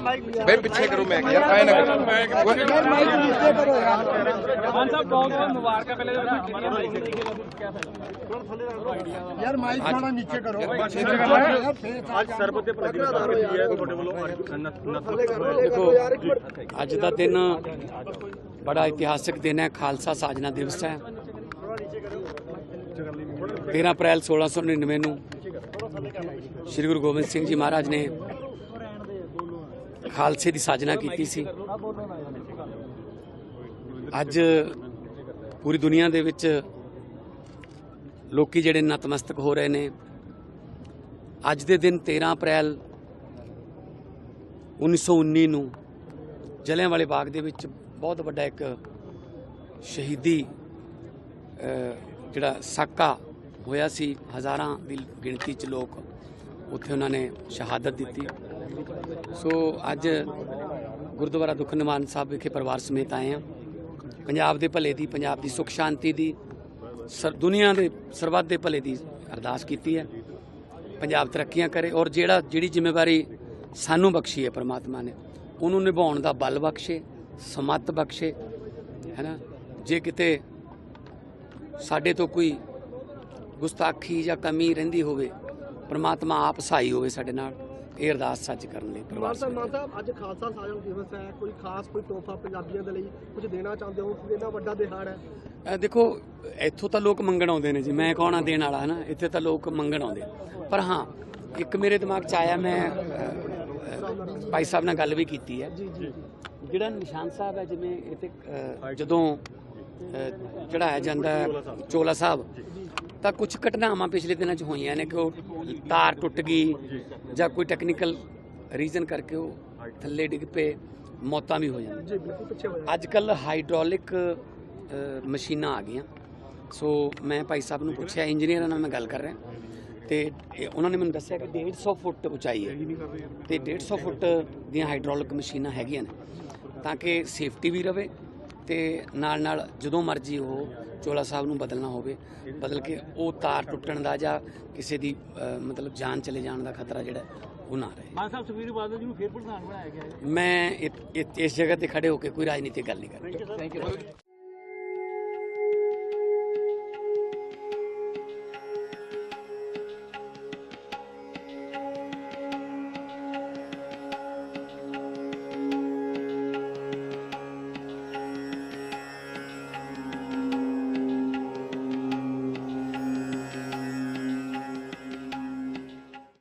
ਬਈ ਪਿੱਛੇ ਕਰੋ ਮੈਂ ਯਾਰ ਐ ਨਾ ਕਰੋ। ਮਾਈਕ ਪਿੱਛੇ ਕਰੋ ਯਾਰ ਖਾਨ ਸਾਹਿਬ ਬਹੁਤ ਬਹੁਤ ਮੁਬਾਰਕਾਂ ਪਹਿਲੇ ਜਦੋਂ ਮਾਈਕ ਯਾਰ ਮਾਈਕ ਥੋੜਾ ਨੀਚੇ ਕਰੋ। ਅੱਜ ਸਰਬਤ ਦੇ ਭਲੇ ਦੀ ਹੈ ਤੁਹਾਡੇ ਵੱਲੋਂ ਦੇਖੋ ਅੱਜ ਦਾ ਦਿਨ ਬੜਾ ਇਤਿਹਾਸਕ ਦਿਨ ਹੈ। ਖਾਲਸਾ ਸਾਜਨਾ ਦਿਵਸ ਹੈ। 13 ਅਪ੍ਰੈਲ 1699 ਨੂੰ ਸ੍ਰੀ ਗੁਰੂ ਗੋਬਿੰਦ ਸਿੰਘ ਜੀ ਮਹਾਰਾਜ ਨੇ ਖਾਲਸੇ ਦੀ ਸਾਜਨਾ ਕੀਤੀ ਸੀ। ਅੱਜ ਪੂਰੀ ਦੁਨੀਆ ਦੇ ਵਿੱਚ ਲੋਕੀ ਜਿਹੜੇ ਨਤਮਸਤਕ ਹੋ ਰਹੇ ਨੇ। ਅੱਜ ਦੇ ਦਿਨ 13 ਅਪ੍ਰੈਲ 1919 ਨੂੰ ਜਲਿਆਂਵਾਲੇ ਬਾਗ ਦੇ ਵਿੱਚ ਬਹੁਤ ਵੱਡਾ ਇੱਕ ਸ਼ਹੀਦੀ ਜਿਹੜਾ ਸਾਕਾ ਹੋਇਆ ਸੀ। ਹਜ਼ਾਰਾਂ ਦੀ ਗਿਣਤੀ 'ਚ ਲੋਕ ਉੱਥੇ ਉਹਨਾਂ ਨੇ ਸ਼ਹਾਦਤ ਦਿੱਤੀ। ਸੋ ਅੱਜ ਗੁਰਦੁਆਰਾ ਦੁੱਖ ਨਿਵਾਰਨ ਸਾਹਿਬ ਵਿਖੇ ਪਰਿਵਾਰ ਸਮੇਤ ਆਏ ਹਾਂ। ਪੰਜਾਬ ਦੇ ਭਲੇ ਦੀ, ਪੰਜਾਬ ਦੀ ਸੁਖ ਸ਼ਾਂਤੀ ਦੀ, ਸਰ, ਦੁਨੀਆ ਦੇ ਸਰਬੱਤ ਦੇ ਭਲੇ ਦੀ ਅਰਦਾਸ ਕੀਤੀ ਹੈ। ਪੰਜਾਬ ਤਰੱਕੀਆਂ ਕਰੇ ਔਰ ਜਿਹੜਾ, ਜਿਹੜੀ ਜ਼ਿੰਮੇਵਾਰੀ ਸਾਨੂੰ ਬਖਸ਼ੀ ਹੈ ਪ੍ਰਮਾਤਮਾ ਨੇ, ਉਹਨੂੰ ਨਿਭਾਉਣ ਦਾ ਬਲ ਬਖਸ਼ੇ, ਸਮੱਤ ਬਖਸ਼ੇ ਹੈਨਾ ਜੇ ਕਿਤੇ ਸਾਡੇ ਤੋਂ ਕੋਈ ਗੁਸਤਾਖੀ ਜਾਂ ਕਮੀ ਰਹਿੰਦੀ ਹੋਵੇ ਪ੍ਰਮਾਤਮਾ ਆਪ ਸਹਾਈ ਹੋਵੇ ਸਾਡੇ ਨਾਲ ਇਹ ਅਰਦਾਸ ਸੱਚ ਕਰਨ ਲਈ ਪਰਿਵਾਰ ਸਾਹਿਬ। ਮਾਨ ਸਾਹਿਬ ਅੱਜ ਖਾਲਸਾ ਸਾਜਨ ਦਿਵਸ ਹੈ ਕੋਈ ਖਾਸ ਕੋਈ ਤੋਹਫਾ ਪੰਜਾਬੀਆਂ ਦੇ ਲਈ ਕੁਝ ਦੇਣਾ ਚਾਹੁੰਦੇ ਹੋ? ਕਿ ਇੰਨਾ ਵੱਡਾ ਦਿਹਾੜ ਹੈ। ਦੇਖੋ ਇੱਥੋਂ ਤਾਂ ਲੋਕ ਮੰਗਣ ਆਉਂਦੇ ਨੇ ਜੀ ਮੈਂ ਕੌਣ ਆ ਦੇਣ ਵਾਲਾ ਹਨਾ? ਇੱਥੇ ਤਾਂ ਲੋਕ ਮੰਗਣ ਆਉਂਦੇ। ਪਰ ਹਾਂ ਇੱਕ ਮੇਰੇ ਦਿਮਾਗ 'ਚ ਆਇਆ ਮੈਂ ਭਾਈ ਸਾਹਿਬ ਨਾਲ ਗੱਲ ਵੀ ਕੀਤੀ ਹੈ। ਜਿਹੜਾ ਨਿਸ਼ਾਨ ਸਾਹਿਬ ਹੈ ਜਿਵੇਂ ਇੱਥੇ ਜਦੋਂ ਚੜਾਇਆ ਜਾਂਦਾ ਚੋਲਾ ਸਾਹਿਬ ਤਾਂ ਕੁਝ ਘਟਨਾਵਾਂ ਪਿਛਲੇ ਦਿਨਾਂ 'ਚ ਹੋਈਆਂ ਨੇ ਕਿ ਉਹ ਤਾਰ ਟੁੱਟ ਗਈ ਜਾਂ ਕੋਈ ਟੈਕਨੀਕਲ ਰੀਜ਼ਨ ਕਰਕੇ ਉਹ ਥੱਲੇ ਡਿੱਗ ਪਏ ਮੌਤਾਂ ਵੀ ਹੋ ਜਾਂਦੀਆਂ। ਜੀ ਬਿਲਕੁਲ ਪਿੱਛੇ ਹੋ ਜਾਓ ਅੱਜ ਕੱਲ ਹਾਈਡ੍ਰੋਲਿਕ ਮਸ਼ੀਨਾਂ ਆ ਗਈਆਂ। ਸੋ ਮੈਂ ਭਾਈ ਸਾਹਿਬ ਨੂੰ ਪੁੱਛਿਆ ਇੰਜੀਨੀਅਰਾਂ ਨਾਲ ਮੈਂ ਗੱਲ ਕਰ ਰਿਹਾ। ਤੇ ਉਹਨਾਂ ਨੇ ਮੈਨੂੰ ਦੱਸਿਆ ਕਿ 150 ਫੁੱਟ ਉਚਾਈ ਹੈ ਤੇ 150 ਫੁੱਟ ਦੀਆਂ ਹਾਈਡ੍ਰੋਲਿਕ ਮਸ਼ੀਨਾਂ ਹੈਗੀਆਂ ਨੇ ਤਾਂ ਕਿ ਸੇਫਟੀ ਵੀ ਰਵੇ ਤੇ ਨਾਲ ਨਾਲ ਜਦੋਂ ਮਰਜ਼ੀ ਉਹ ਚੋਲਾ ਸਾਹਿਬ ਨੂੰ ਬਦਲਣਾ ਹੋਵੇ ਬਦਲ ਕੇ ਉਹ ਤਾਰ ਟੁੱਟਣ ਦਾ ਜਾਂ ਕਿਸੇ ਦੀ ਮਤਲਬ ਜਾਨ ਚਲੇ ਜਾਣ ਦਾ ਖਤਰਾ ਜਿਹੜਾ ਉਹ ਨਾ ਰਹੇ। ਖਾਨ ਸਾਹਿਬ ਸੁਖਬੀਰ ਬਾਦਲ ਜੀ ਨੂੰ ਫੇਰ ਪ੍ਰਧਾਨ ਬਣਾਇਆ ਗਿਆ ਹੈ। ਮੈਂ ਇਸ ਜਗ੍ਹਾ ਤੇ ਖੜੇ ਹੋ ਕੇ ਕੋਈ ਰਾਜਨੀਤਿਕ ਗੱਲ ਨਹੀਂ ਕਰ ਰਿਹਾ। Thank you